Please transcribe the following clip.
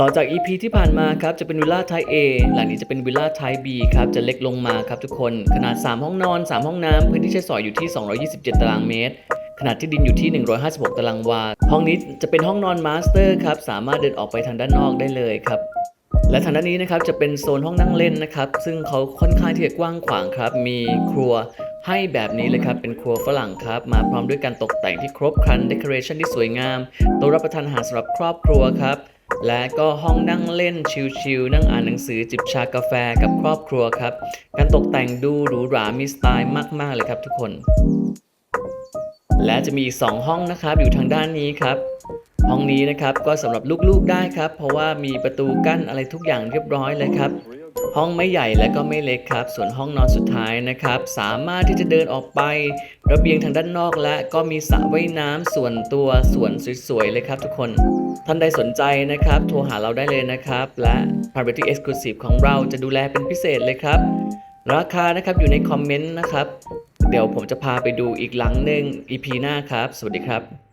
ต่อจาก EP ที่ผ่านมาครับจะเป็นวิลล่าไทป์ A หลังนี้จะเป็นวิลล่าไทป์ B ครับจะเล็กลงมาครับทุกคน ขนาด 3 ห้องนอน 3 ห้องน้ำพื้นที่ใช้สอยอยู่ที่ 227 ตารางเมตร ขนาดที่ดินอยู่ที่ 156 ตารางวา ห้องนี้จะเป็นห้องนอนมาสเตอร์ครับสามารถเดินออกไปทางด้านนอกได้เลยครับและทางด้านนี้นะครับจะเป็นโซนห้องนั่งเล่นนะครับ ซึ่งเขาค่อนข้างที่จะกว้างขวางครับ มีครัวให้แบบนี้เลยครับ เป็นครัวฝรั่งครับ มาพร้อมด้วยการตกแต่งที่ครบครันเดคอเรชันที่สวยงามโต๊ะรับประทานอาหารสำหรับครอบครัวครับ และก็ห้องนั่งเล่นชิลๆนั่งอ่านหนังสือจิบชากาแฟกับครอบครัวครับ การตกแต่งดูหรูหรามีสไตล์มากๆเลยครับทุกคน และจะมีอีก2ห้องนะครับอยู่ทางด้านนี้ครับห้องนี้นะครับก็สำหรับลูกๆได้ครับ เพราะว่ามีประตูกั้นอะไรทุกอย่างเรียบร้อยเลยครับ ห้องไม่ใหญ่และก็ไม่เล็กครับ ส่วนห้องนอนสุดท้ายนะครับ สามารถที่จะเดินออกไประเบียงทางด้านนอกและก็มีสระว่ายน้ำส่วนตัวส่วนสวยๆเลยครับทุกคน ท่านใดสนใจนะครับ โทรหาเราได้เลยนะครับ และ Property Exclusive ของเราจะดูแลเป็นพิเศษเลยครับ ราคานะครับอยู่ในคอมเมนต์นะครับ เดี๋ยวผมจะพาไปดูอีกหลังหนึ่ง EP หน้าครับ สวัสดีครับ